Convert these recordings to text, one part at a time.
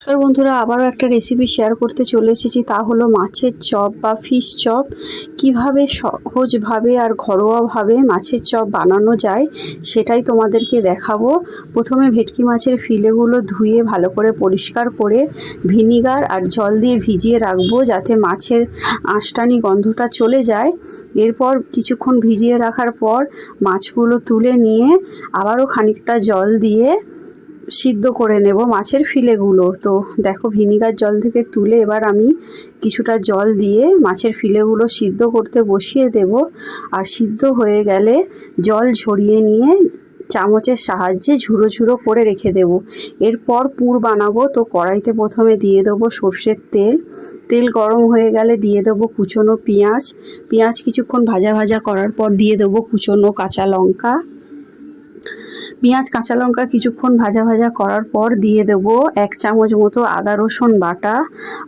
নমস্কার বন্ধুরা, আবারও একটা রেসিপি শেয়ার করতে চলে এসেছি। তা হলো মাছের চপ বা ফিশ চপ। কীভাবে সহজভাবে আর ঘরোয়াভাবে মাছের চপ বানানো যায় সেটাই তোমাদেরকে দেখাবো। প্রথমে ভেটকি মাছের ফিলেগুলো ধুয়ে ভালো করে পরিষ্কার করে ভিনিগার আর জল দিয়ে ভিজিয়ে রাখব যাতে মাছের আঁশটানি গন্ধটা চলে যায়। এরপর কিছুক্ষণ ভিজিয়ে রাখার পর মাছগুলো তুলে নিয়ে আবারও খানিকটা জল দিয়ে সিদ্ধ করে নেব মাছের ফিলেগুলো। তো দেখো, ভিনিগার জল থেকে তুলে এবার আমি কিছুটা জল দিয়ে মাছের ফিলেগুলো সিদ্ধ করতে বসিয়ে দেব। আর সিদ্ধ হয়ে গেলে জল ঝরিয়ে নিয়ে চামচের সাহায্যে ঝুড়ো ঝুড়ো করে রেখে দেব। এরপর পুর বানাবো। তো কড়াইতে প্রথমে দিয়ে দেবো সর্ষের তেল। তেল গরম হয়ে গেলে দিয়ে দেবো কুচনো পেঁয়াজ। পেঁয়াজ কিছুক্ষণ ভাজা ভাজা করার পর দিয়ে দেবো কুচনো কাঁচা লঙ্কা। পেঁয়াজ, কাঁচা লঙ্কা কিছুক্ষণ ভাজা ভাজা করার পর দিয়ে দেব এক চামচ মতো আদা, রসুন বাটা।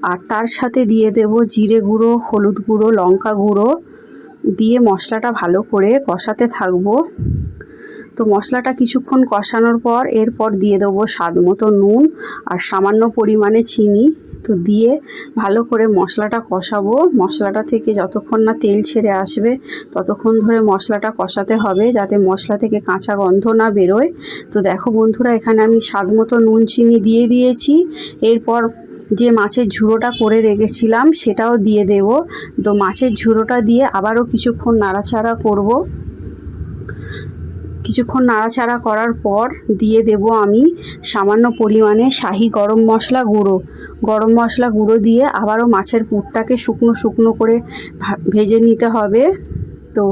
আর তার সাথে দিয়ে দেব জিরে গুঁড়ো, হলুদ গুঁড়ো, লঙ্কা গুঁড়ো। দিয়ে মশলাটা ভালো করে কষাতে থাকব। তো মশলাটা কিছুক্ষণ কষানোর পর এরপর দিয়ে দেবো স্বাদ মতো নুন আর সামান্য পরিমাণে চিনি। তো দিয়ে ভালো করে মশলাটা কষাবো। মশলাটা থেকে যতক্ষণ না তেল ছেড়ে আসবে, ততক্ষণ ধরে মশলাটা কষাতে হবে যাতে মশলা থেকে কাঁচা গন্ধ না বেরোয়। তো দেখো বন্ধুরা, এখানে আমি স্বাদ মতো নুন, চিনি দিয়ে দিয়েছি। এরপর যে মাছের ঝুড়োটা করে রেখেছিলাম, সেটাও দিয়ে দেব। তো মাছের ঝুড়োটা দিয়ে আবারও কিছুক্ষণ নাড়াচাড়া করব। কিছুক্ষণ নাড়াচাড়া করার পর দিয়ে দেব আমি সামান্য পরিমাণে শাহি গরম মশলা গুঁড়ো। গরম মশলা গুঁড়ো দিয়ে আবারও মাছের পুরটাকে শুকনো শুকনো করে ভেজে নিতে হবে। তো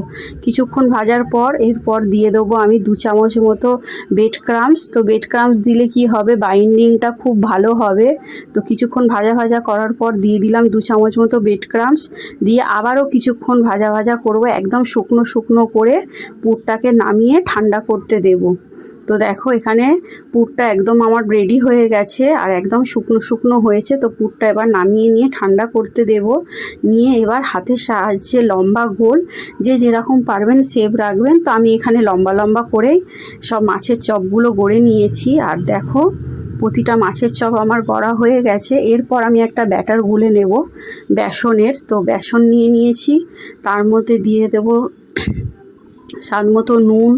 কিছুক্ষণ ভাজার পর এরপর দিয়ে দেবো আমি দু চামচ মতো বেড ক্রামস। তো বেড ক্রামস দিলে কি হবে? বাইন্ডিংটা খুব ভালো হবে। তো কিছুক্ষণ ভাজা ভাজা করার পর দিয়ে দিলাম দু চামচ মতো বেড ক্রামস। দিয়ে আবারও কিছুক্ষণ ভাজা ভাজা করব একদম শুকনো শুকনো করে পুরটাকে নামিয়ে ঠান্ডা করতে দেবো। তো দেখো এখানে পুরটা একদম আমার রেডি হয়ে গেছে আর একদম শুকনো শুকনো হয়েছে। তো পুরটা এবার নামিয়ে নিয়ে ঠান্ডা করতে দেব। নিয়ে এবার হাতের সাহায্যে লম্বা গোল যে যেরকম পারবেন সেভ রাখবেন। তো আমি এখানে লম্বা লম্বা করেই সব মাছের চপগুলো গড়ে নিয়েছি। আর দেখো, প্রতিটা মাছের চপ আমার গড়া হয়ে গেছে। এরপর আমি একটা ব্যাটার গুলে নেব, বেসনের। তো বেসন নিয়ে নিয়েছি। তার মধ্যে দিয়ে দেব স্বাদ মতো নুন,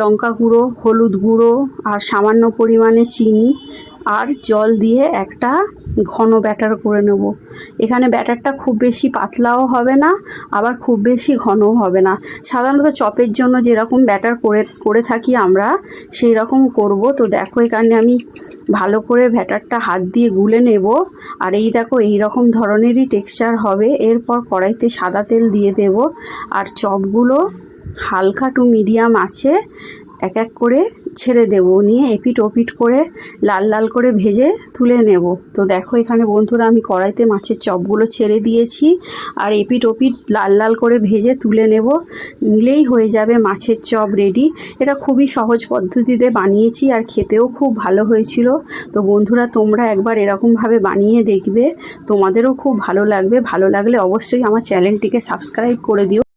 লঙ্কা গুঁড়ো, হলুদ গুঁড়ো, আর সামান্য পরিমাণে চিনি। আর জল দিয়ে একটা ঘন ব্যাটার করে নেব। এখানে ব্যাটারটা খুব বেশি পাতলাও হবে না, আবার খুব বেশি ঘনও হবে না। সাধারণত চপের জন্য যেরকম ব্যাটার করে করে থাকি আমরা সেই রকম করব। তো দেখো এখানে আমি ভালো করে ব্যাটারটা হাত দিয়ে গুলে নেব। আর এই দেখো, এই রকম ধরনেরই টেক্সচার হবে। এরপর কড়াইতে সাদা তেল দিয়ে দেব। আর চপগুলো হালকা টু মিডিয়াম আছে। এক এক করে ছেড়ে দেব। নিয়ে এপিট ওপিট করে লাল লাল করে ভেজে তুলে নেব। তো দেখো এখানে বন্ধুরা আমি কড়াইতে মাছের চপগুলো ছেড়ে দিয়েছি। আর এপিট ওপিট লাল লাল করে ভেজে তুলে নেব। নিলেই হয়ে যাবে মাছের চপ রেডি। এটা খুবই সহজ পদ্ধতিতে বানিয়েছি আর খেতেও খুব ভালো হয়েছিল। তো বন্ধুরা, তোমরা একবার এরকমভাবে বানিয়ে দেখবে। তোমাদেরও খুব ভালো লাগবে। ভালো লাগলে অবশ্যই আমার চ্যানেলটিকে সাবস্ক্রাইব করে দিও।